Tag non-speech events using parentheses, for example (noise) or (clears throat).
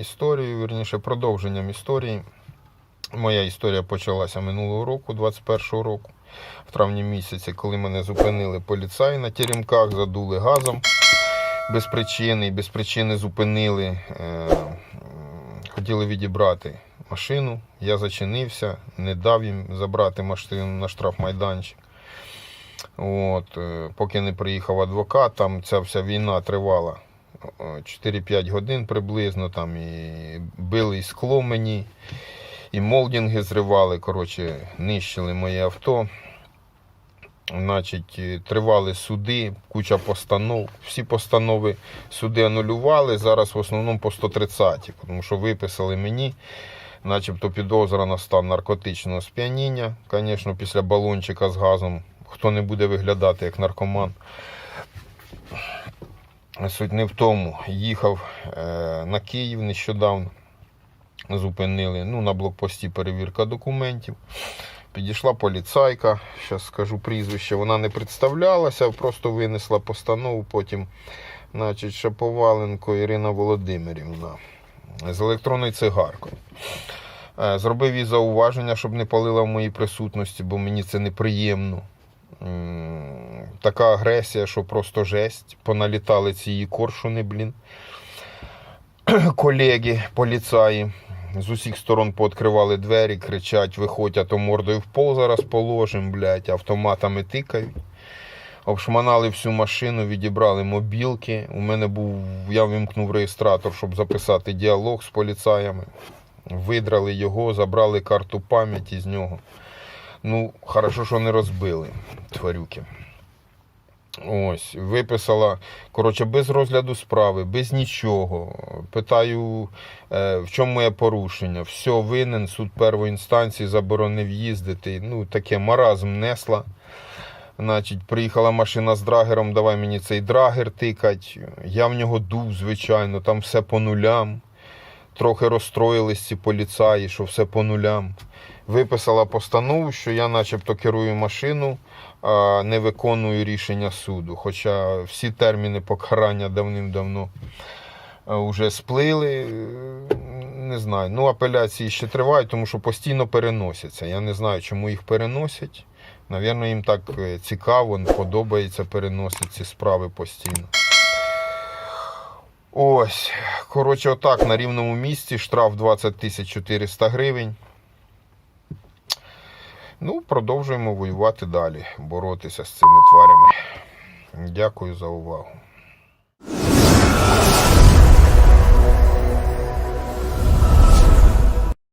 Історією, вірніше, продовженням історії. Моя історія почалася минулого року, 21-го року, в травні місяці, коли мене зупинили поліцаї на теремках, задули газом без причини, без причини зупинили. Е, хотіли відібрати машину. Я зачинився, не дав їм забрати машину на штрафмайданчик. От, е, поки не приїхав адвокат, там ця вся війна тривала е, 4-5 годин приблизно, там і били і скло мені, і молдинги зривали, коротше, нищили моє авто. Значить, е, тривали суди, куча постанов. Всі постанови суди анулювали. Зараз в основному по 130, тому що виписали мені, начебто підозра на стан наркотичного сп'яніння. Звісно, після балончика з газом хто не буде виглядати як наркоман. Суть не в тому. Їхав е, на Київ нещодавно. Зупинили ну, на блокпості перевірка документів. Підійшла поліцайка, зараз скажу прізвище, вона не представлялася, просто винесла постанову. Потім, значить, Шаповаленко Ірина Володимирівна з електронною цигаркою. Е, Зробив їй зауваження, щоб не палила в моїй присутності, бо мені це неприємно. Така агресія, що просто жесть. Поналітали ці її коршуни, блін. (clears throat) Колеги, поліцаї. З усіх сторон пооткривали двері, кричать, виходь, а то мордою в пол зараз положим, блядь, автоматами тикають. Обшманали всю машину, відібрали мобілки. У мене був, я вимкнув реєстратор, щоб записати діалог з поліцаями. Видрали його, забрали карту пам'яті з нього. Ну, хорошо, що не розбили тварюки. Ось, виписала, коротше, без розгляду справи, без нічого. Питаю, е, в чому моє порушення. Все, винен, суд першої інстанції заборонив їздити. Ну, таке маразм несла. Значить, приїхала машина з драгером, давай мені цей драгер тикать. Я в нього дув, звичайно, там все по нулям. Трохи розстроїлись ці поліцаї, що все по нулям. Виписала постанову, що я начебто керую машину, а не виконую рішення суду. Хоча всі терміни покарання давним-давно вже сплили. Е, Не знаю. Ну, апеляції ще тривають, тому що постійно переносяться. Я не знаю, чому їх переносять. Навірно, їм так е, цікаво, подобається переносити ці справи постійно. Ось, коротше, отак на рівному місці штраф 20 тисяч 400 гривень. Ну, продовжуємо воювати далі, боротися з цими тварями. Дякую за увагу.